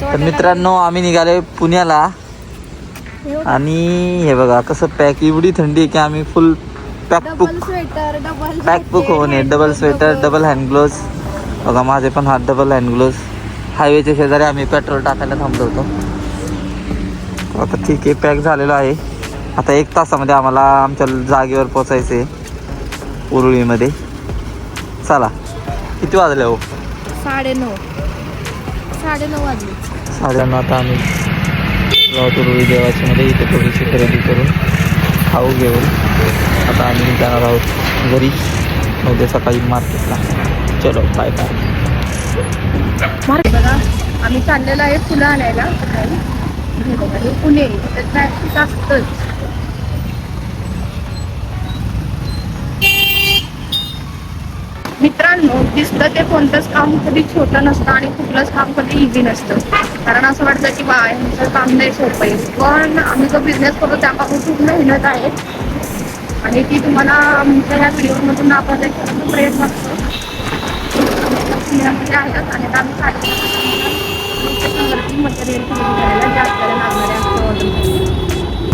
तर मित्रांनो आम्ही निघाले पुण्याला. आणि हे बघा कसं पॅक एवढी थंडी आहे की आम्ही फुल पॅक डबल पुक स्वेटर डबल पॅक पुक होऊन आहे. Double sweater double hand gloves बघा माझे पण हात डबल हँड ग्लोव्ज हायवेच्या शेजारी आम्ही पेट्रोल टाकायला थांबलो होतो. आता ठीक आहे पॅक झालेलो आहे. आता एक तासामध्ये आम्हाला आमच्या जागेवर पोचायचं आहे उरुळीमध्ये. चला किती वाजले हो? साडे नऊ. साडे नऊ वाजले आता आम्ही उरुळी देवाची मध्ये इथे थोडीशी खरेदी करून खाऊ घेऊन आता आम्ही जाणार आहोत घरी. उद्या सकाळी मार्केटला. चलो बाय बाय बघा आम्ही चाललेलो आहे फुलं आणायला सकाळी. पुणे तर मित्रांनो दिसतं ते कोणतंच काम कधी छोटं नसतं आणि कुठलंच काम कधी इझी नसतं. कारण असं वाटतं की बा यांचं काम नाही सोपं आहे. पण आम्ही जो बिझनेस करतो त्यापासून खूप मेहनत आहे. आणि ती तुम्हाला आमच्या ह्या व्हिडिओमधून दाखवायचा प्रयत्न असतो आहेत आणि आता आम्ही साडेवरती मटेरियल खरेदी करायला लागणारे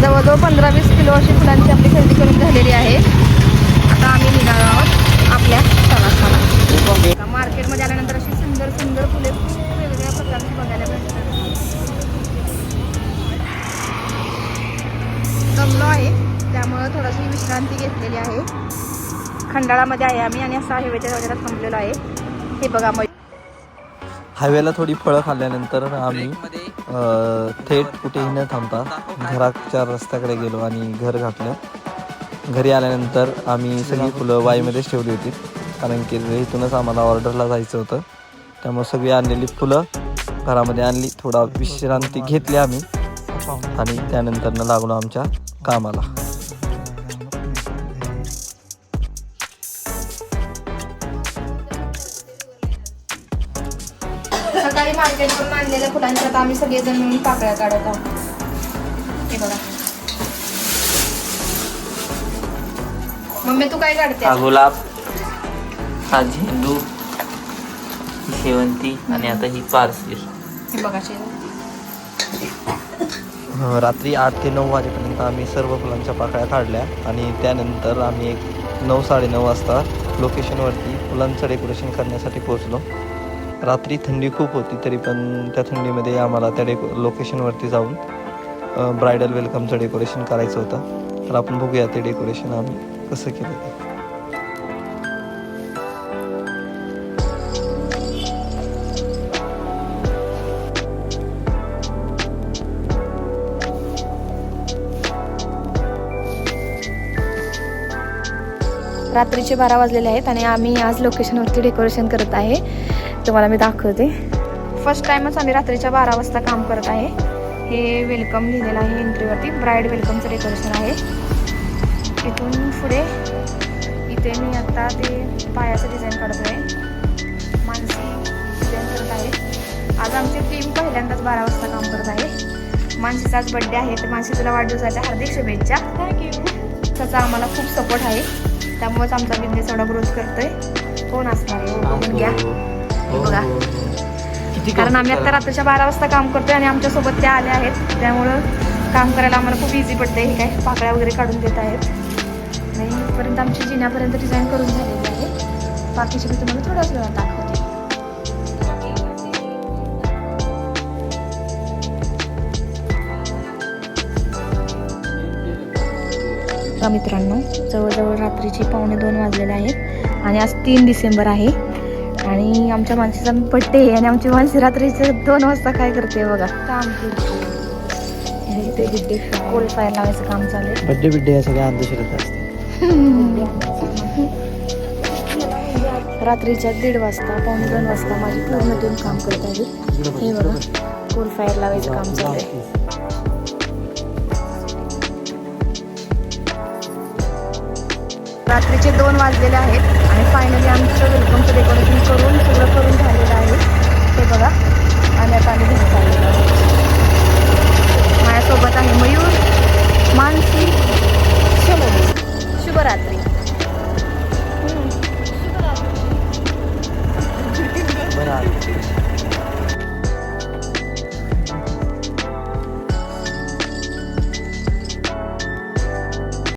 जवळजवळ पंधरा वीस किलो अशी फुलांची आपली खरेदी करून झालेली आहे. आता आम्ही निघालो आहोत. आपल्या स्थळास्थळा मार्केटमध्ये आल्यानंतर अशी सुंदर सुंदर फुले वेगवेगळ्या प्रकारची बघायला भेटतात दमलो आहे. त्यामुळं थोडीशी विश्रांती घेतलेली आहे. खंडाळामध्ये आहे आम्ही आणि असं हायवेच्या जागेला थांबलेलो आहे. हे बघा मग हायवेला थोडी फळं खाल्ल्यानंतर आम्ही थेट कुठेही न थांबता घराच्या रस्त्याकडे गेलो आणि घर घातलं. घरी आल्यानंतर आम्ही सगळी फुलं वाईमध्येच ठेवली होती. कारण की इथूनच आम्हाला ऑर्डरला जायचं होतं. त्यामुळे सगळी आणलेली फुलं घरामध्ये आणली. थोडा विश्रांती घेतली आम्ही. आणि त्यानंतर लागलो आमच्या कामाला. सकाळी मार्केटवरून आणलेल्या फुलांच्या आम्ही सगळेजण मिळून पाकळ्या काढत आहोत. हे बघा. मम्मी तू काय काढते हा गुलाब हा झेंडू ही शेवंती आणि आता ही पार्सिल हे बघा. रात्री आठ ते नऊ वाजेपर्यंत आम्ही सर्व फुलांच्या पाकळ्या काढल्या आणि त्यानंतर आम्ही एक नऊ साडेनऊ वाजता लोकेशनवरती फुलांचं डेकोरेशन करण्यासाठी पोहोचलो. रात्री थंडी खूप होती तरी पण त्या थंडीमध्ये आम्हाला त्या डेको लोकेशनवरती जाऊन ब्रायडल वेलकमचं डेकोरेशन करायचं होतं. तर आपण बघूया ते डेकोरेशन आम्ही. कसं केलं ते. रात्रीचे बारा वाजलेले आहेत आणि आम्ही आज लोकेशनवरती डेकोरेशन करत आहे. तुम्हाला मी दाखवते. फर्स्ट टाइमच आम्ही रात्रीच्या बारा वाजता काम करत आहे. हे वेलकम लिहिलेलं आहे एंट्रीवरती ब्राईड वेलकमचं डेकोरेशन आहे. इथून पुढे इथे मी आता ते पायाचं डिझाईन काढत आहे मानसी डिझाईन करत आहे. आज आमची टीम पहिल्यांदाच बारा वाजता काम करत आहे. मानसीचा आज बड्डे आहे तर मानसी तुला वाढदिवसाच्या हार्दिक शुभेच्छा. थँक्यू त्याचा आम्हाला खूप सपोर्ट आहे. त्यामुळेच आमचा बिझनेस एवढा ग्रोथ करतोय. कोण असणार आहे? हो, घ्या. हे बघा. कारण आम्ही आता रात्रीच्या बारा वाजता काम करतोय आणि आमच्यासोबत त्या आल्या आहेत. त्यामुळं काम करायला आम्हाला खूप इझी पडते हे काय पाकळ्या वगैरे काढून देत आहेत. इथपर्यंत आमची जिन्यापर्यंत डिझाईन करून झालेली आहे. बाकीची मी तुम्हाला थोड्याच वेळात दाखवते. मित्रांनो जवळजवळ रात्रीचे पावणे दोन वाजलेले आहेत आणि आज तीन डिसेंबर आहे. आणि आमच्या माणसाचा बड्डे आहे आणि आमची माणसी रात्रीचे दोन वाजता काय करते बघा. काम करते. ते बिड्डे कोल फायर लावायचं काम चालू आहे. बड्डे बिड्डे सगळ्या अंधश्रद्धा असते. रात्रीच्या दीड वाजता पावणे दोन वाजता माझी पूर्ण टीम काम करत आहे. हे बघा कोल फायर लावायचं काम चालू आहे. रात्रीचे दोन वाजलेले आहेत आणि फायनली आमचं वेलकमचं डेकोरेशन करून सगळं करून झालेलं आहे. ते बघा आणि आता आम्ही घरी